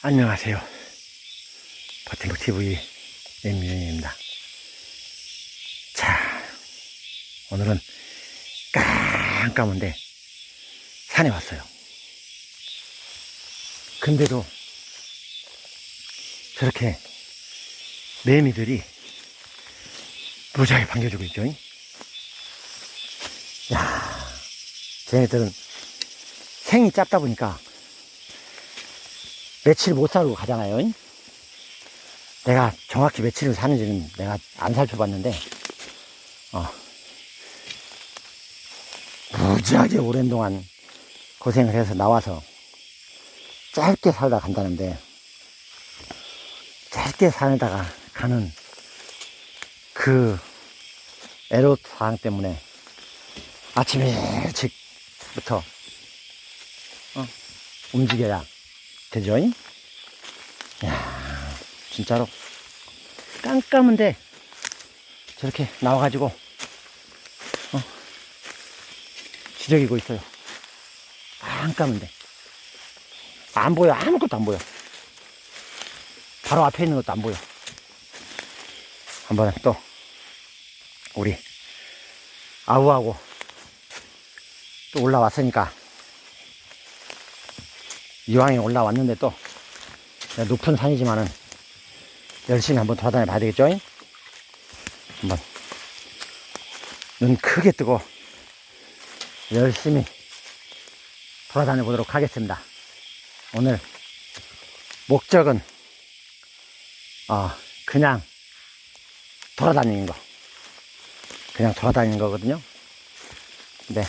안녕하세요. 버팀버TV 엠유영입니다. 자, 오늘은 깜깜한데 산에 왔어요. 근데도 저렇게 매미들이 무지하게 반겨주고 있죠. 야, 쟤네들은 생이 짧다 보니까 며칠 못 살고 가잖아요. 내가 정확히 며칠을 사는지는 내가 안 살펴봤는데, 어, 무지하게 오랜 동안 고생을 해서 나와서 짧게 살다 간다는데, 짧게 살다가 가는 그 애로사항 때문에 아침 일찍부터 어, 움직여야 되죠? 야 진짜로 깜깜한데 저렇게 나와가지고 어, 지저귀고 있어요. 깜깜한데 안 보여 아무것도 안 보여. 바로 앞에 있는 것도 안 보여. 한번 또 우리 아우하고 또 올라왔으니까 이왕에 올라왔는데 또 높은 산이지만은 열심히 한번 돌아다녀 봐야 되겠죠? 한번 눈 크게 뜨고 열심히 돌아다녀 보도록 하겠습니다. 오늘 목적은 어, 그냥 돌아다니는 거. 그냥 돌아다니는 거거든요. 근데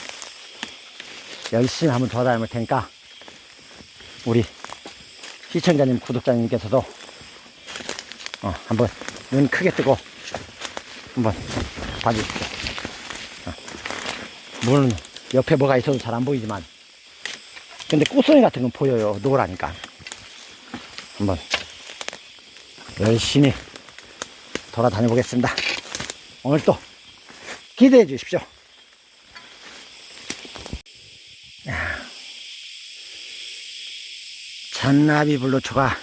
열심히 한번 돌아다녀 볼 테니까 우리 시청자님, 구독자님께서도 어, 한번 눈 크게 뜨고 한번 봐주십시오. 어. 물은 옆에 뭐가 있어도 잘 안 보이지만 근데 꽃송이 같은 건 보여요. 노라니까. 한번 열심히 돌아다녀 보겠습니다. 오늘 또 기대해 주십시오. 잔나비 블루초가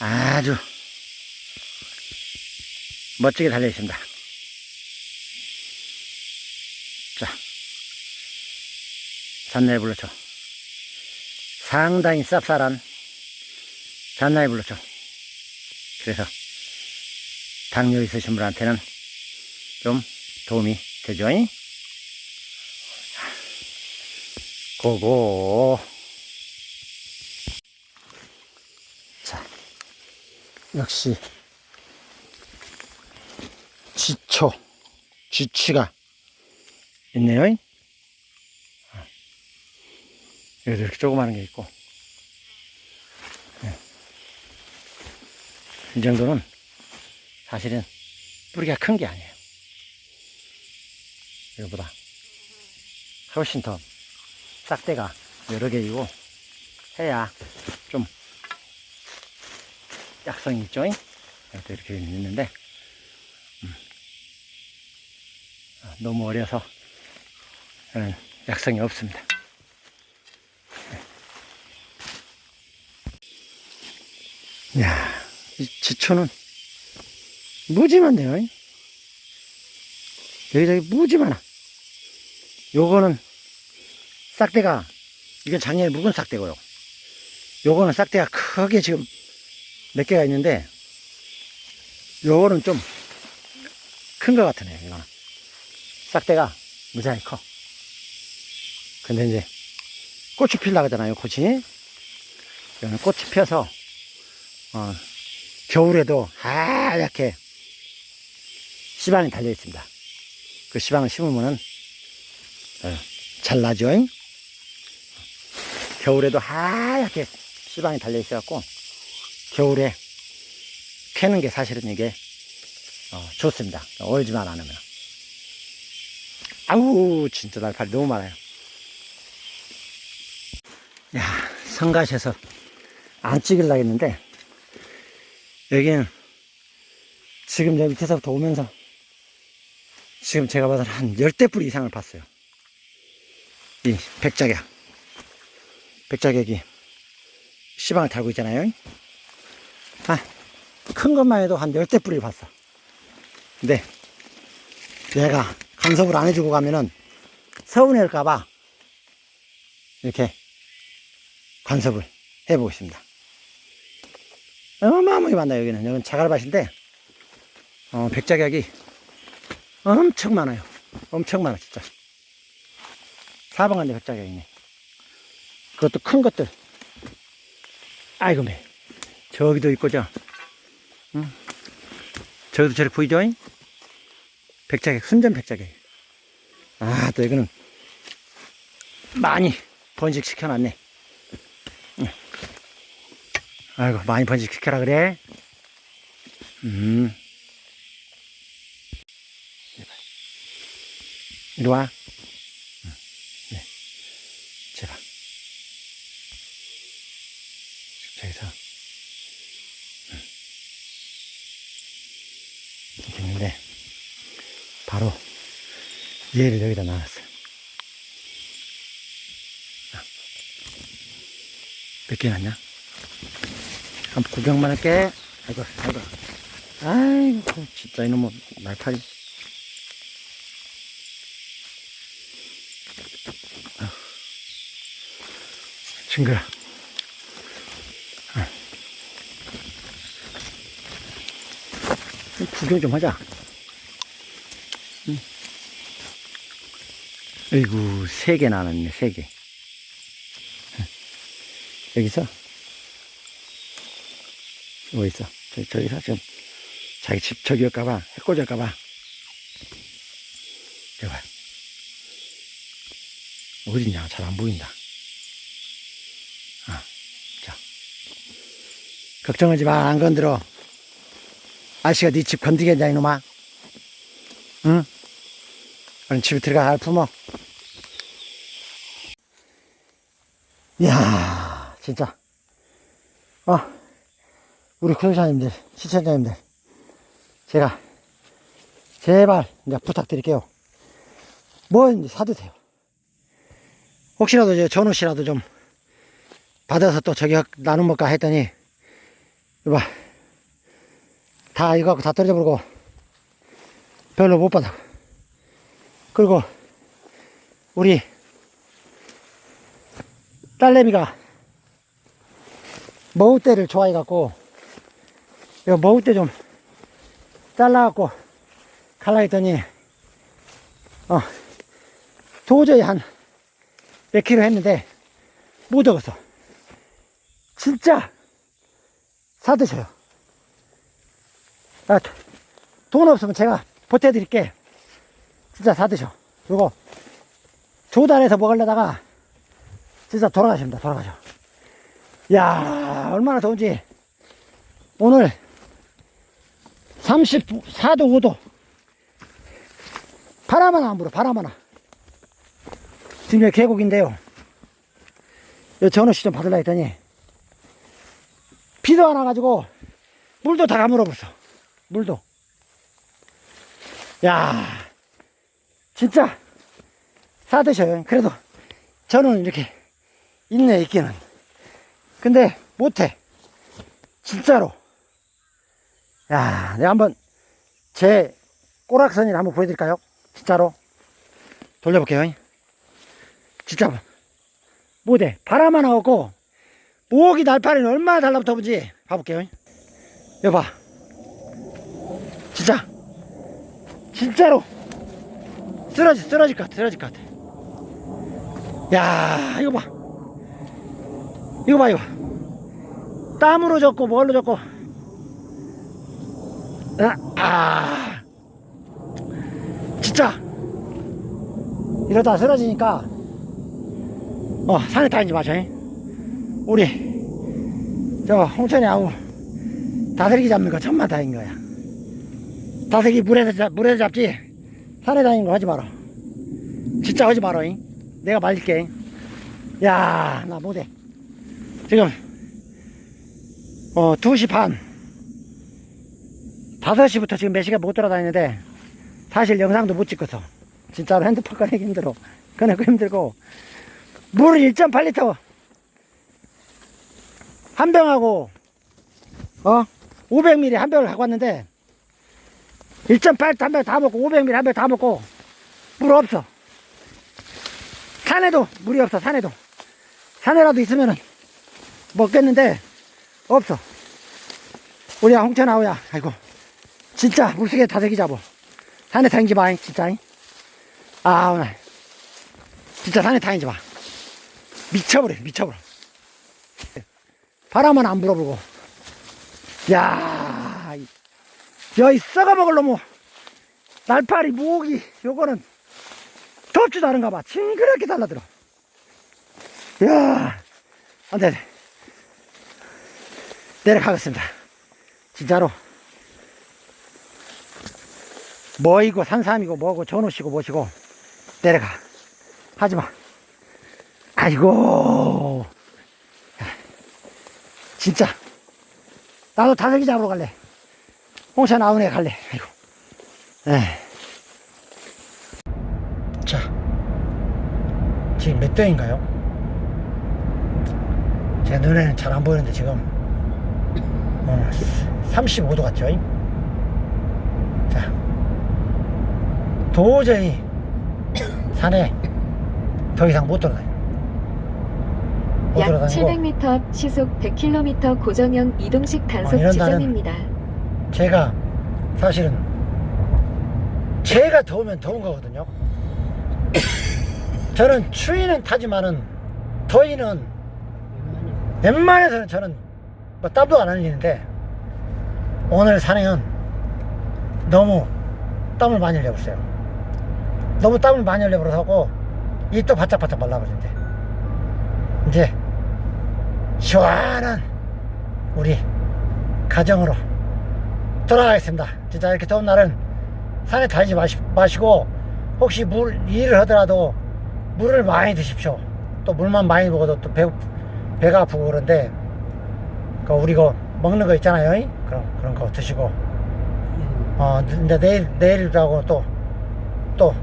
아주 멋지게 달려 있습니다. 자, 잔나비 블루초. 상당히 쌉쌀한 잔나비 블루초. 그래서 당뇨 있으신 분한테는 좀 도움이 되죠. 고고. 역시 지초, 지치가 있네요. 여기도 이렇게 조그마한 게 있고. 네. 이 정도는 사실은 뿌리가 큰 게 아니에요. 이거보다 훨씬 더 싹대가 여러 개이고 해야 좀 약성이 있죠. 이것도 이렇게 있는데 음. 아, 너무 어려서 저는 약성이 없습니다. 네. 야, 이 지초는 무지 많네요. 여기저기 무지 많아. 요거는 싹대가, 이건 작년에 묵은 싹대고요. 요거는 싹대가 크게 지금 몇 개가 있는데, 요거는 좀 큰 것 같으네요, 이거는. 싹대가 무지하게 커. 근데 이제 꽃이 필라 그러잖아요, 꽃이. 이거는 꽃이 펴서, 어, 겨울에도 하얗게 씨방이 달려 있습니다. 그 씨방을 심으면은 어, 잘 나죠. 겨울에도 하얗게 씨방이 달려 있어갖고 겨울에 캐는 게 사실은 이게 어, 좋습니다. 얼지만 않으면. 아우 진짜 날파리 너무 많아요. 야 성가셔서 안 찍으려고 했는데 여기는 지금 저 밑에서부터 오면서 지금 제가 봐서 한 열대 뿌리 이상을 봤어요. 이 백작약. 백작약이 시방을 달고 있잖아요. 아, 큰 것만 해도 한 열대 뿌리를 봤어. 근데 내가 간섭을 안 해주고 가면은 서운해할까봐 이렇게 간섭을 해보고 있습니다. 어마어마하게 많아요, 여기는. 여기는 자갈밭인데, 어, 백작약이 엄청 많아요. 엄청 많아, 진짜. 사방한데 백작약이네. 그것도 큰 것들. 아이고, 매. 저기도 있고, 저. 응? 저기도 저렇게 보이죠? 백작약, 순전 백작약. 아, 또 이거는 많이 번식시켜놨네. 응. 아이고, 많이 번식시켜라 그래. 음. 이리 와. 응. 네. 제발. 저기서. 응. 이렇게 있는데, 바로 얘를 여기다 놔놨어요. 몇 개 났냐? 한번 구경만 할게. 아이고, 아이고. 아이고, 진짜 이놈의 날파리. 아, 징그러. 아. 구경 좀 하자. 응. 아이고, 세 개 나눴네, 세 개. 여기서? 뭐 있어? 저, 저기서 지금 자기 집 저기였까봐 해코지일까봐. 제발 어딨냐 잘 안 보인다. 아, 자. 걱정하지 마 안 건드려 아저씨가 네 집 건드겠냐 이놈아? 응? 얼른 집에 들어가 알 품어 이야 진짜 아 우리 구독자님들, 시청자님들, 제가 제발 이제 부탁드릴게요. 뭐 이제 사드세요. 혹시라도 이제 전우씨라도 좀 받아서 또 저기 나눔 먹까 했더니 이봐 다 이거 갖고 다 떨어져 버리고 별로 못 받아. 그리고 우리 딸내미가 머우대를 좋아해갖고 먹을 때좀 잘라갖고 갈라 했더니, 어, 도저히 한 몇 킬로 했는데 못 얻었어. 진짜 사드셔요. 아, 돈 없으면 제가 보태드릴게. 진짜 사드셔. 그리고 조달해서 먹으려다가 진짜 돌아가십니다. 돌아가셔. 야 얼마나 더운지 오늘 34도, 5도. 바람 하나 안 불어, 바람 하나. 지금 여기 계곡인데요. 여 전어 씨 좀 받으려 했더니, 비도 안 와가지고, 물도 다 가물어버렸어. 물도. 야 진짜, 사 드셔요. 그래도, 저는 이렇게, 있네, 있기는. 근데, 못해. 진짜로. 야, 내가 한번 제 꼬락선이를 한번 보여드릴까요? 진짜로. 돌려볼게요. 진짜. 못해. 바람 하나 없고, 모기 날파리는 얼마나 달라붙어 보지. 봐볼게요. 여봐. 진짜. 진짜로. 쓰러지, 쓰러질 것 같아, 쓰러질 것 같아. 야, 이거 봐. 이거 봐, 이거. 땀으로 젖고, 뭘로 젖고. 아, 아, 진짜 이러다 쓰러지니까 어 산에 다니지 마셔 우리 저 홍천이 하고 다슬기 잡는 거 천만 다인 거야 다슬기 물에서 잡, 물에서 잡지 산에 다니는 거 하지 마라. 진짜 하지 마라 잉. 내가 말릴게. 야 나 못해. 지금 어 2시 반. 5시부터 지금 몇 시간 못 돌아다니는데 사실 영상도 못 찍어서. 진짜로 핸드폰 꺼내기 힘들어. 꺼내고 힘들고. 물 1.8리터. 한 병하고 어? 500ml 한 병을 갖고 왔는데 1.8한병다 먹고 500ml 한병다 먹고. 물 없어. 산에도 물이 없어 산에도. 산에라도 있으면은 먹겠는데 없어. 우리 홍천아우야 아이고. 진짜 물속에 다슬기 잡어 산에 다니지 마 진짜 아 오늘. 진짜 산에 다니지 마. 미쳐버려 미쳐버려. 바람은 안 불어불고. 야, 이- 야, 이 썩어먹을 놈의 날파리, 모기, 요거는 덥지도 않은가 봐. 징그럽게 달라들어. 야, 안 돼. 내려가겠습니다. 진짜로. 뭐이고 산삼이고 뭐고 전우씨고 뭐시고 내려가. 하지마. 아이고. 진짜. 나도 다슬기 잡으러 갈래. 홍차 나오네 갈래. 아이고. 에. 자. 지금 몇 도인가요? 제 눈에는 잘 안 보이는데 지금 어, 35도 같죠? 자. 도저히 산에 더 이상 못 돌아다녀. 못약 돌아다니고 700m 앞 시속 100km 고정형 이동식 단속 어, 지점입니다. 제가 사실은 제가 더우면 더운 거거든요. 저는 추위는 타지만은 더위는 웬만해서는 저는 뭐 땀도 안 흘리는데 오늘 산행은 너무 땀을 많이 흘려버렸어요. 너무 땀을 많이 흘려버려서 입도 바짝바짝 말라버린데 이제 시원한 우리 가정으로 돌아가겠습니다. 진짜 이렇게 더운 날은 산에 다니지 마시, 마시고 혹시 물 일을 하더라도 물을 많이 드십시오. 또 물만 많이 먹어도 또 배, 배가 아프고 그런데 그 우리 거 먹는 거 있잖아요. 이? 그런 그런 거 드시고 어 근데 내일 내일이라고 또또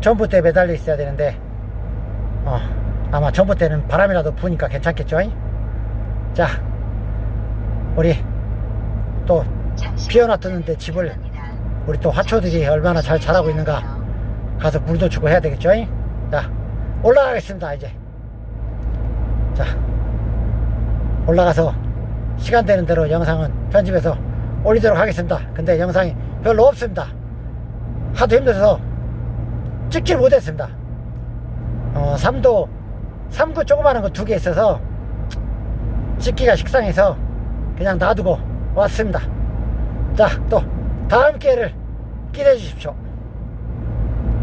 전봇대 매달려 있어야 되는데 어 아마 전봇대는 바람이라도 부니까 괜찮겠죠. 이? 자 우리 또 피어났었는데 집을 우리 또 화초들이 얼마나 잘 자라고 있는가 가서 물도 주고 해야 되겠죠? 자, 올라가겠습니다, 이제. 자, 올라가서 시간 되는 대로 영상은 편집해서 올리도록 하겠습니다. 근데 영상이 별로 없습니다. 하도 힘들어서 찍질 못했습니다. 어, 3도, 3구 조그마한 거 두 개 있어서 찍기가 식상해서 그냥 놔두고 왔습니다. 자, 또 다음 기회를 기대해 주십시오.